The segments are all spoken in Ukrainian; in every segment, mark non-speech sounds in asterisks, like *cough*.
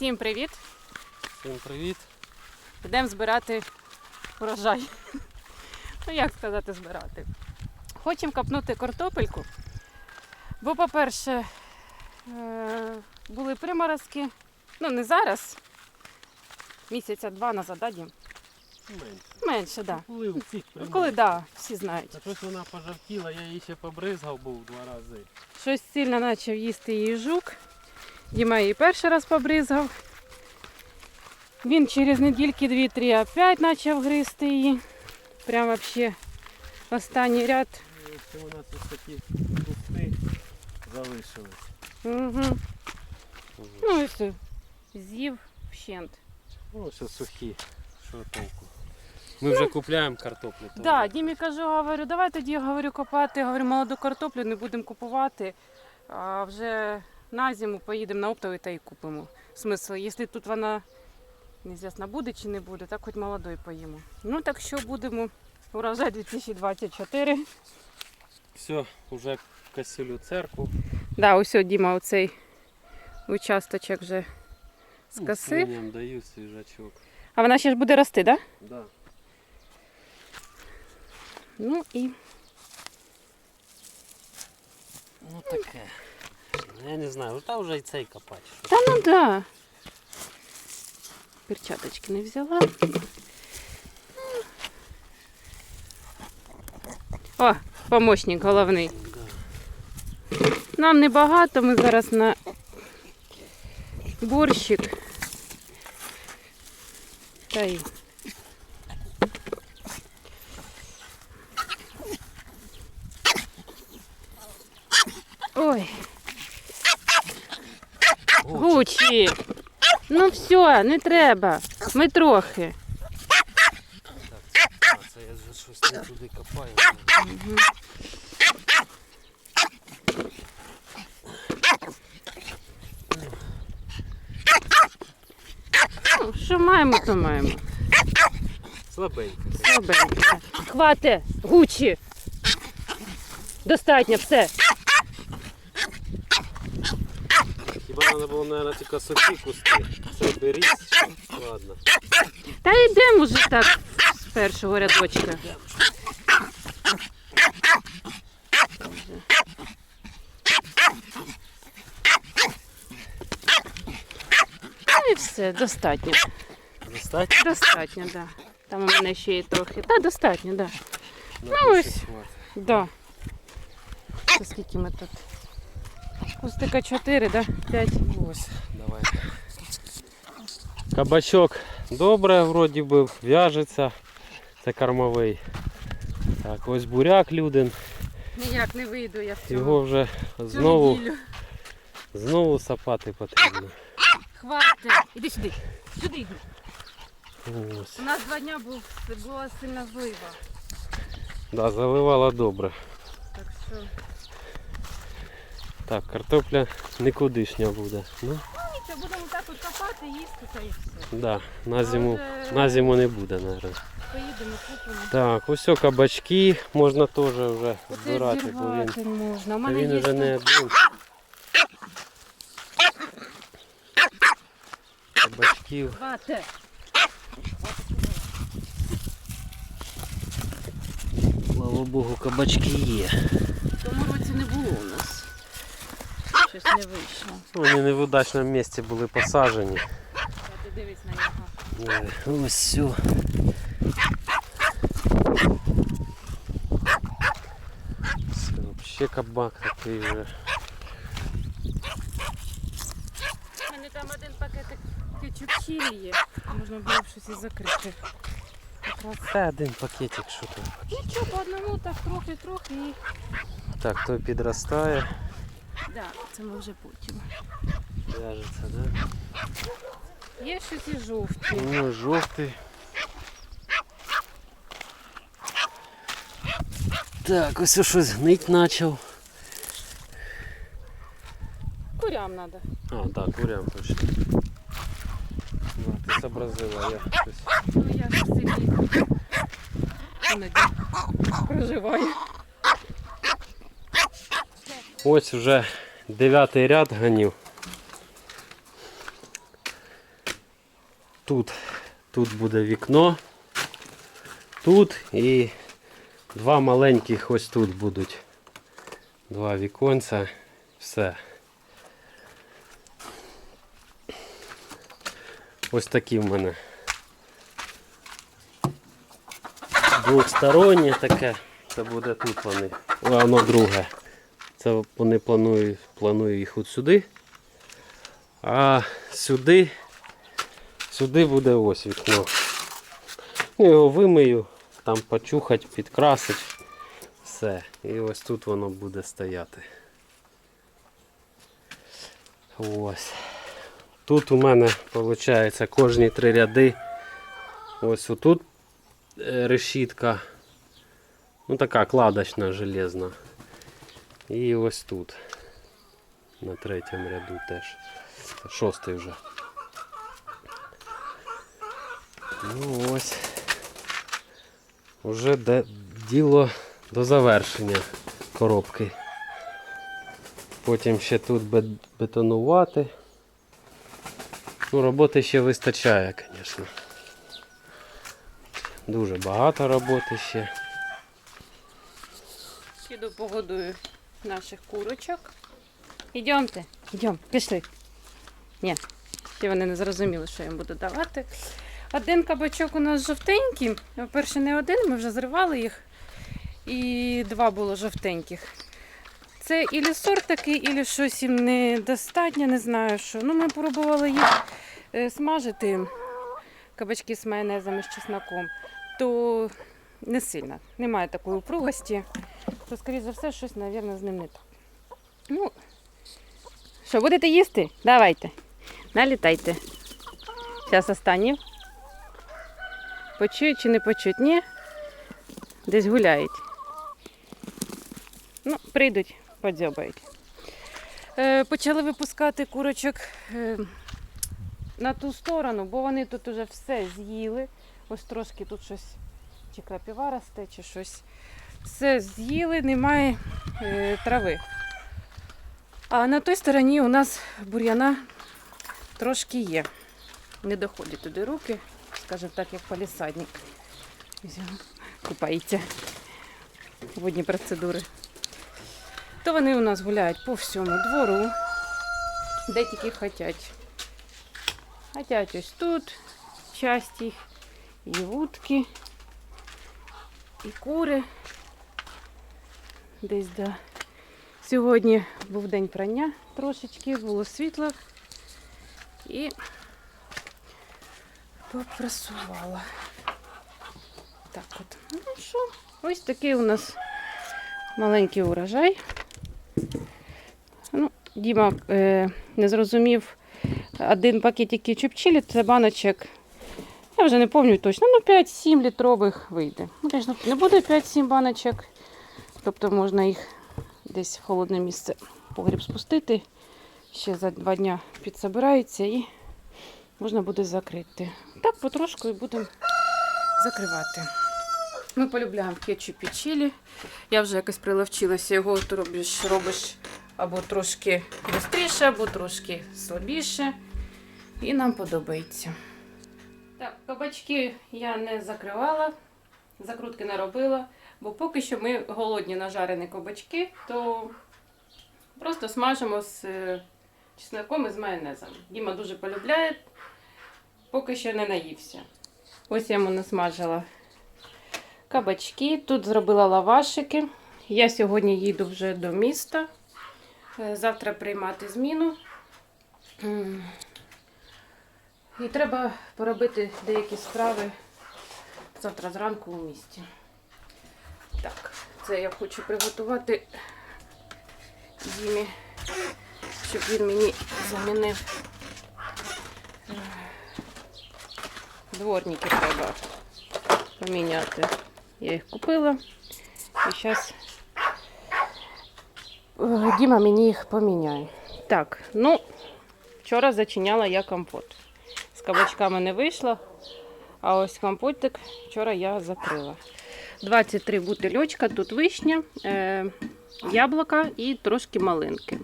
Всім привіт! Всім привіт. Йдемо збирати урожай. Ну, як сказати, збирати. Хочемо копнути картопельку. Бо, по-перше, е, були приморозки. Ну, не зараз. Місяця два назад, да, Дім? Менше. Менше, так. Да. Коли всіх Ну, Коли, так, да, всі знають. Та щось вона пожовтіла, я її ще побризгав був два рази. Щось сильно почав їсти її жук. Діма її перший раз побризгав. Він через недільки дві-три опять почав гризти її. Прям вообще останній ряд. І у нас ось такі кусти залишились. Угу. Ну і все. З'їв вщент. Ну, все сухі. Що толку? Ми вже купляємо картоплю. Так, да, Дімі кажу, говорю, давай тоді говорю, копати. Говорю, молоду картоплю не будемо купувати. А вже на зиму поїдемо на оптовий та й купимо. Смисл, якщо тут вона неізвісно, буде чи не буде, так хоч молодої поїмо. Ну так що будемо. Урожай 2024. Все, вже косилю церкву. Да, ось Діма, оцей участочок вже Ну, скосив. свиням даю свіжачок. А вона ще ж буде рости, так? Да? Да. Ну і Ну таке. Я не знаю, та вже і цей копати. Та ну да. Перчаточки не взяла. О, помощник головний. Нам небагато, ми зараз на борщик. Та й. Ой, Гучі. Ну все, не треба. Ми трохи. Це я вже щось не туди копаю. Ну, що маємо, то маємо. Слабенько. Слабенько. Хвате, гучі. Достатньо, все. Хіба треба було, мабуть, тільки сухі кусти. Це беріть. Ладно. Та йдемо вже так з першого рядочка. Ну і все, достатньо. Достатньо? Достатньо, так. Да. Там у мене ще є трохи. Та достатньо, так. Да. Ну, ось. Да. Це скільки ми тут? Кустика 4, да? 5. Ось, давай. Кабачок добре, вроді би, в'яжеться. Це кормовий. Так, ось буряк людин. Ніяк не вийду я в цьому. Його вже знову, неділю. знову сапати потрібно. Хватить. Іди сюди. Сюди йди. Ось. У нас два дня був, була сильна злива. Да, заливала добре. Так що Так, картопля нікудишня буде. Ну, нічого, будемо так от копати, їсти та і все. да, на зиму, вже- на зиму не буде, мабуть. Поїдемо, купимо. Так, ось о кабачки можна теж вже Оце збирати, бо він, можна. У мене він є вже не один. Кабачків. Хвате. Слава Богу, кабачки є. В тому році не було у нас. Щось не вийшло. Ну, Вони не в удачному місці були посаджені. Ти дивись на нього. Ось все. Ще кабак такий вже. У мене там один пакетик кетчуп чилі є. Можна було б щось і закрити. Та один пакетик, що там. Нічого, по одному так трохи-трохи і. Так, той підростає, Да, це ми вже потім. в'яжеться, да? Є щось і жовті. Ну, жовтий. Так, ось щось гнить почав. Курям треба. А, так, курям точно. Ну, ти зобразила, я щось. Ну я ж в селі. Іноді проживаю. Ось вже дев'ятий ряд ганів. тут, тут буде вікно. Тут і два маленьких ось тут будуть. Два віконця. Все. Ось такі в мене. Двохстороннє таке. Це буде тут вони. А воно друге. Це вони планують, планую їх от сюди. А сюди, сюди буде ось вікно. Ну, його вимию, там почухать, підкрасить. Все. І ось тут воно буде стояти. Ось. Тут у мене виходить кожні три ряди. Ось отут е, решітка. Ну така кладочна железна. І ось тут. На третьому ряду теж. Шостий вже. Ну ось. Уже де діло до завершення коробки. Потім ще тут бетонувати. Ну, роботи ще вистачає, звісно. Дуже багато роботи ще. Піду погодую наших курочок. Ідемте, йдемо, пішли. Ні, ще вони не зрозуміли, що я їм буду давати. Один кабачок у нас жовтенький. По-перше, не один, ми вже зривали їх. І два було жовтеньких. Це ілі сорт такий, ілі щось їм недостатньо, не знаю що. Ну, ми пробували їх е, смажити, кабачки з майонезом і з чесноком, то не сильно. Немає такої упругості то, скоріше за все, щось, мабуть, з ним не так. Ну, що, будете їсти? Давайте. Налітайте. Зараз останні. Почують чи не почують? Ні. Десь гуляють. Ну, прийдуть, подзьобають. Е, почали випускати курочок е, на ту сторону, бо вони тут уже все з'їли. Ось трошки тут щось, чи крапіва росте, чи щось все з'їли, немає е, трави. А на той стороні у нас бур'яна трошки є. Не доходять туди руки, скажімо так, як палісадник. Купається. Водні процедури. То вони у нас гуляють по всьому двору, де тільки хочуть. Хотять ось тут часть їх, і вудки, і кури. Десь да. Сьогодні був день прання трошечки, було світло і попрасувала. Так от. Ну що, ось такий у нас маленький урожай. Ну, Діма е, не зрозумів один пакетик кетчуп-чилі, це баночок. Я вже не пам'ятаю точно, ну 5-7 літрових вийде. Ну, звісно, не буде 5-7 баночок. Тобто можна їх десь в холодне місце погріб спустити. Ще за два дні підсобираються і можна буде закрити. Так потрошку і будемо закривати. Ми полюбляємо кетчуп і чилі. Я вже якось приловчилася його, ти робиш, робиш або трошки гостріше, або трошки слабіше. І нам подобається. Так, кабачки я не закривала, закрутки не робила. Бо поки що ми голодні на жарені кабачки, то просто смажимо з е, чесноком і з майонезом. Діма дуже полюбляє, поки що не наївся. Ось я йому насмажила кабачки. Тут зробила лавашики. Я сьогодні їду вже до міста. Е, Завтра приймати зміну. І треба поробити деякі справи завтра зранку у місті. Так, це я хочу приготувати Дімі, щоб він мені замінив. е, Дворники треба поміняти. Я їх купила. І зараз Діма мені їх поміняє. Так, ну, вчора зачиняла я компот. З кабачками не вийшло, а ось компотик вчора я закрила. 23 бутильочка, тут вишня, е, яблука і трошки малинки.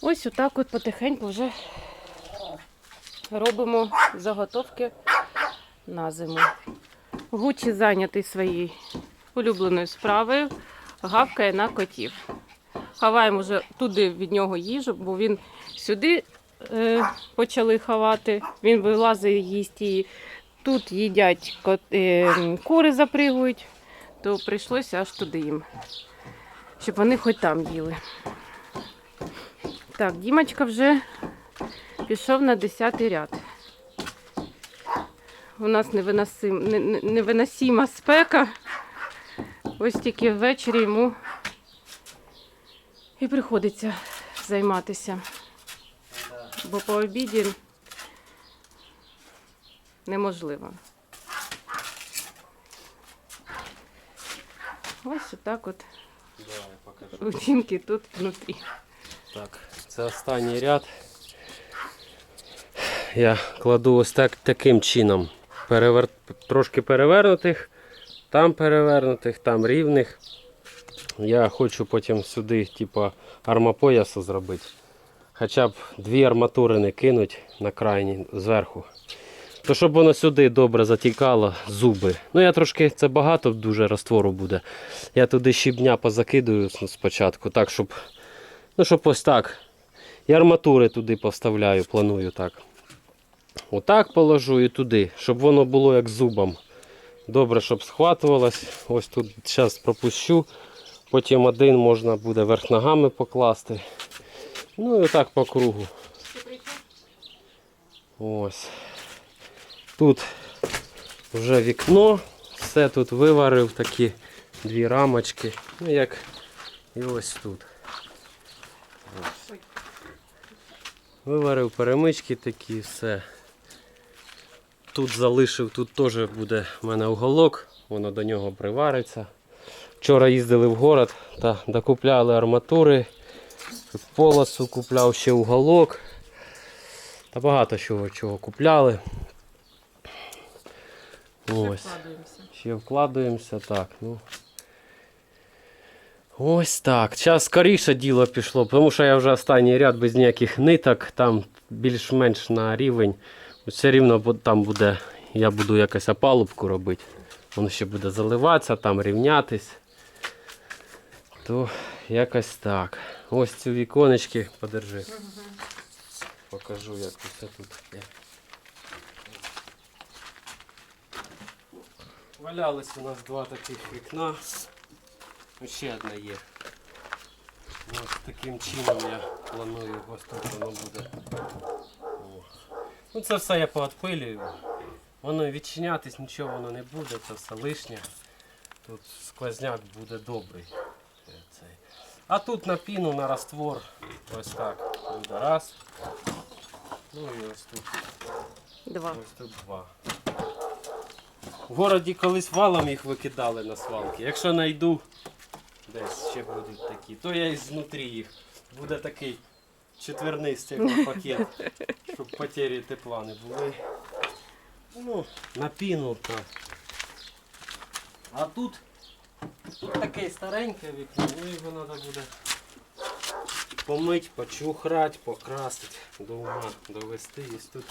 Ось отак от потихеньку вже робимо заготовки на зиму. Гучі зайнятий своєю улюбленою справою, гавкає на котів. Ховаємо вже туди від нього їжу, бо він сюди е, почали ховати. Він вилазить їсть і тут їдять е, кури запригують, то прийшлося аж туди їм, щоб вони хоч там їли. Так, Дімочка вже пішов на 10 ряд. У нас невиносим, не- не- невиносима спека. Ось тільки ввечері йому і приходиться займатися. Бо по обіді неможливо. Ось отак от жінки тут внутрі. Так, це останній ряд. Я кладу ось так, таким чином. Перевер... Трошки перевернутих, там перевернутих, там рівних. Я хочу потім сюди, типа, армопоясу зробити. Хоча б дві арматури не кинуть на крайні зверху. То щоб воно сюди добре затікало, зуби. Ну я трошки це багато дуже раствору буде. Я туди щебня позакидую спочатку, так, щоб Ну, щоб ось так. І арматури туди поставляю, планую так. Отак положу і туди, щоб воно було як зубом. Добре, щоб схватувалось. Ось тут зараз пропущу. Потім один можна буде верх ногами покласти. Ну і отак по кругу. Ось. Тут вже вікно. Все тут виварив, такі дві рамочки. Ну як і ось тут. Виварив перемички такі, все. Тут залишив, тут теж буде в мене уголок, воно до нього привариться. Вчора їздили в город та докупляли арматури, полосу купляв ще уголок. Та багато чого, чого купляли. Ось. Ще вкладуємося, так. Ну. Ось так. Зараз скоріше діло пішло, тому що я вже останній ряд без ніяких ниток, там більш-менш на рівень. Все рівно там буде, я буду якось опалубку робити. Воно ще буде заливатися, там рівнятись. То якось так. Ось ці віконечки, подержи. Покажу, як усе тут Валялись у нас два таких вікна. Ще одне є. Ось таким чином я планую, ось тут воно буде. О. Ну це все я поотпилюю. Воно відчинятись нічого воно не буде, це все лишнє. Тут сквозняк буде добрий. Е. А тут на піну, на раствор. Ось так. Буде раз. Ну і ось тут. Два. Ось тут два. В городі колись валом їх викидали на свалки. Якщо знайду, десь ще будуть такі, то я і знутрі їх. Буде такий четверний стеклопакет, *laughs* щоб потері тепла не були. Ну, на піну. А тут, тут таке стареньке вікно, ну його треба буде помить, почухрати, покрасити, до ума довести. І тут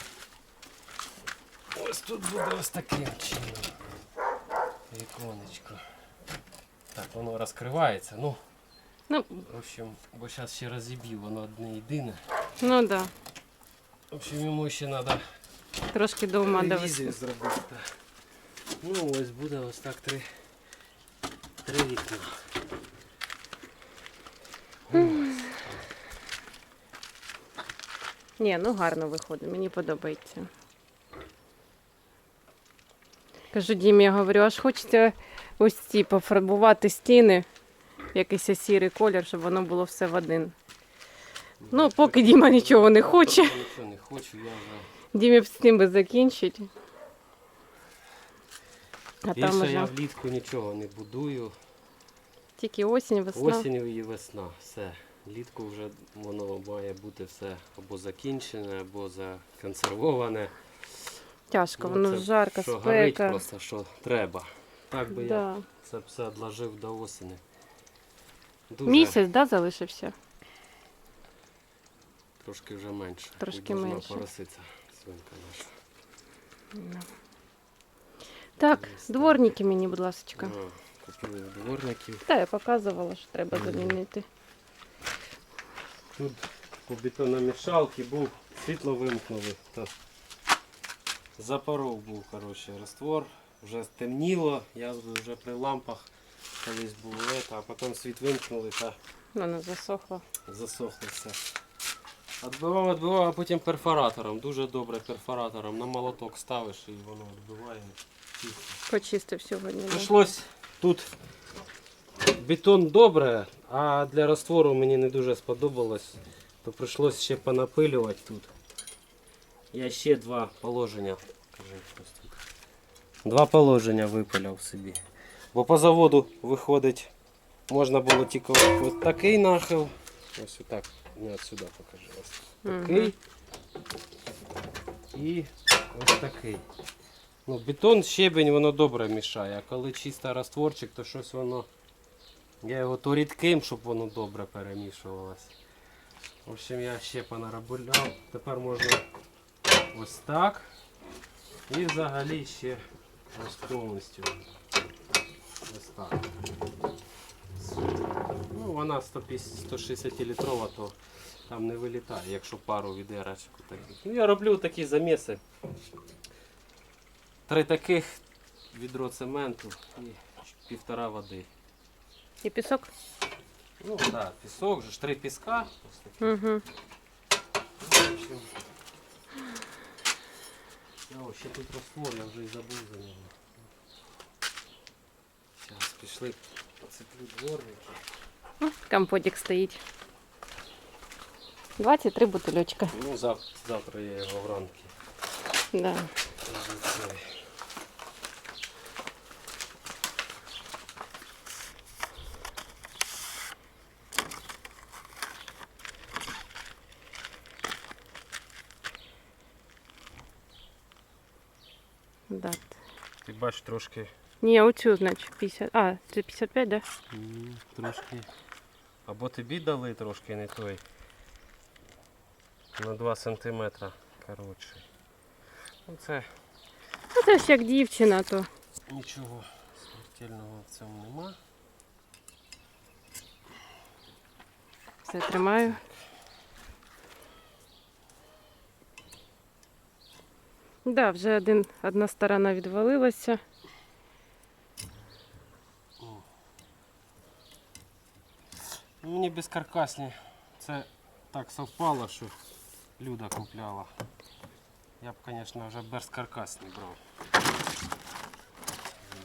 Ось тут буде ось таким чином. Віконечко. Так, воно розкривається. Ну, Ну, в общем, бо зараз ще розіб'ю, воно одне єдине. ну да. В общем, йому ще треба Трошки до ума довести. зробити. Ну, ось буде ось так три, три вікна. Ні, ну гарно виходить, мені подобається. Кажу Дімі, я говорю, аж хочеться ось ці пофарбувати стіни, якийсь сірий колір, щоб воно було все в один. Ну, поки Діма нічого не хоче, нічого не хочу, я вже. Дімі з цим би закінчить. А там я уже влітку нічого не будую. тільки осінь, весна. Осінь і весна. Все. Влітку вже воно має бути все або закінчене, або законсервоване. Тяжко, Ну, воно це жарко, що горить спека. просто, що треба. Так би я Да. це все відложив до осені. Дуже Місяць, да, залишився? трошки вже менше. Трошки должна менше. пороситися свинка наша. Так, дворники мені, будь ласка. Ну, Купили дворників. Та я показувала, що треба замінити. Тут по бетономішалці був, світло вимкнули. Запоров був коротше, раствор, вже стемніло, я вже при лампах колись это, а потім світ вимкнули та Воно засохло. засохло все. Відбивав, відбивав, а потім перфоратором, дуже добре перфоратором. На молоток ставиш і воно відбиває. Почистив сьогодні. да. Прийшлось тут бетон добре, а для раствору мені не дуже сподобалось, то прийшлось ще понапилювати тут. Я ще два положення. Два положення випиляв собі. Бо по заводу виходить, можна було тільки ось такий нахил. Ось отак. Не отсюди покажи. Ось такий. І ось такий. Ну, бетон, щебень, воно добре мішає, а коли чисто растворчик, то щось воно. Я його то рідким, щоб воно добре перемішувалось. В общем, я ще понаробляв. Тепер можна ось так. І взагалі ще ось повністю. Ось так. Ну, вона 160 літрова, то там не вилітає, якщо пару відерочок таких. Ну, я роблю такі заміси. Три таких відро цементу і півтора води. І пісок? Ну так, да, пісок, же ж три піска. Ось такі. Угу. В вообще ще тут раствор, я вже і забув за нього. Зараз пішли, поцеплю дворники. Компотик стоїть. 23 бутылечка. Ну, завтра, завтра я його вранки. Да. розвіцяю. Да. Ти бачиш трошки Ні, оцю, значить, 50. А, це 55, да? М, Трошки. Або тобі дали трошки не той. На 2 сантиметра коротше. Ну це Ну, це ж як дівчина, то. нічого смертельного в цьому нема. Все тримаю. Да, вже один, одна сторона відвалилася. Ну, Мені безкаркасні. Це так совпало, що Люда купляла. Я б, звісно, вже безкаркасні брав.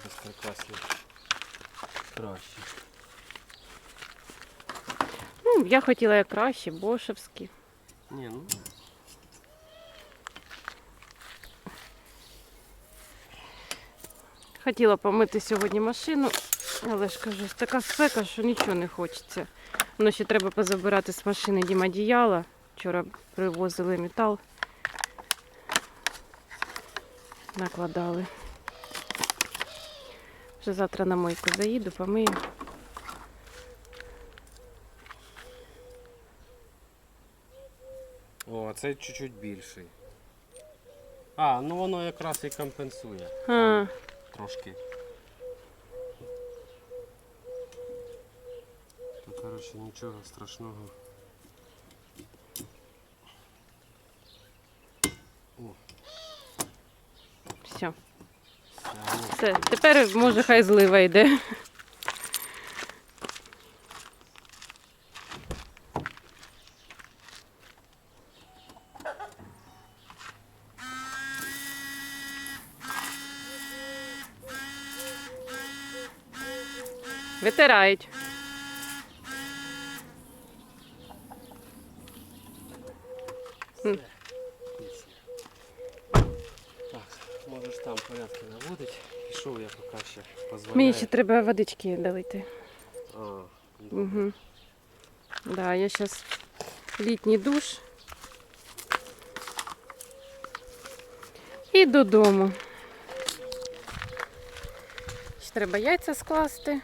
Безкаркасні краще. Ну, я хотіла як краще, бошевські. Ні, ну Хотіла помити сьогодні машину, але ж кажу, така спека, що нічого не хочеться. Воно ще треба позабирати з машини дімодіяла. Вчора привозили метал. Накладали. Вже завтра на мойку заїду, помию. О, а цей чуть-чуть більший. А, ну воно якраз і компенсує. А, Трошки. То, коротше, нічого страшного. все. Все, ну, Все, тепер може хай злива йде. Витирають. Пісня. Так, можеш там порядки наводити. Пішов я поки ще позволяю. Мені ще треба водички долити. А. Угу. Да, я сейчас літній душ. І додому. Ще треба яйця скласти.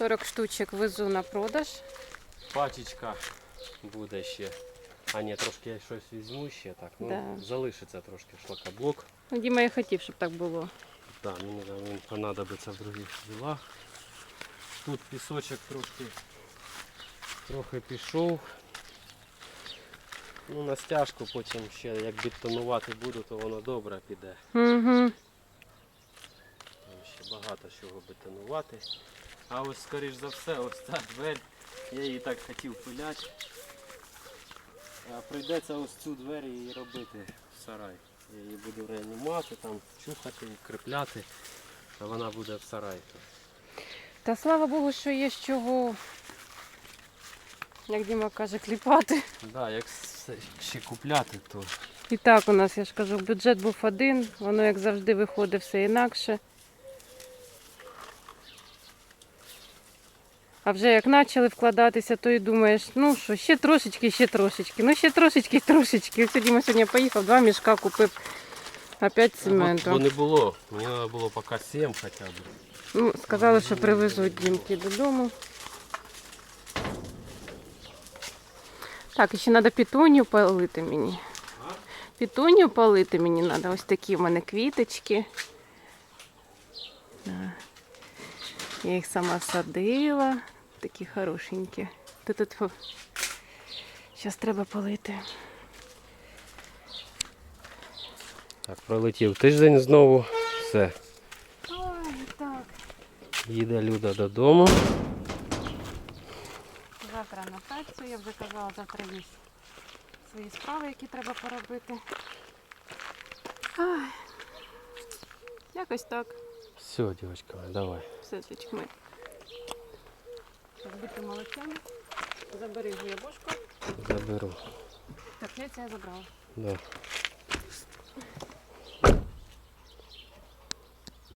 40 штучок везу на продаж. Пачечка буде ще. А ні, трошки я щось візьму ще так. Ну, Да. залишиться трошки шлакоблок. Ну, Діма і хотів, щоб так було. Так, мені там він понадобиться в других ділах. Тут пісочок трошки трохи пішов. Ну, на стяжку потім ще як бетонувати буду, то воно добре піде. Угу. Там ще багато чого бетонувати. А ось скоріш за все, ось ця двері, я її так хотів пиляти. А прийдеться ось цю двері і робити в сарай. Я її буду реанімати, там чухати, кріпляти, а вона буде в сараї. Та слава Богу, що є з чого, як Діма каже, кліпати. Да, як ще купляти, то І так у нас, я ж кажу, бюджет був один, воно як завжди виходить все інакше. А вже як почали вкладатися, то і думаєш, ну що, ще трошечки, ще трошечки, ну ще трошечки, *laughs* трошечки. Ось Діма сьогодні поїхав, два мішка купив опять цементу. бо не було. Мені треба було поки 7 хоча б. Ну, сказали, що привезуть дімки додому. Так, і ще треба пітунію полити мені. Пітунію полити мені треба. Ось такі в мене квіточки. Я їх сама садила. Такі хорошенькі. Тут Зараз треба полити. Так, пролетів тиждень знову. Все. Ой, так. Їде Люда додому. Завтра на працю, я вже казала, завтра є свої справи, які треба поробити. Ай. Якось так. Все, девочка, моя, давай. Все, з дітьми. Так, будьте молодцями. Забери глибошку. Заберу. Так, я це забрала. Да.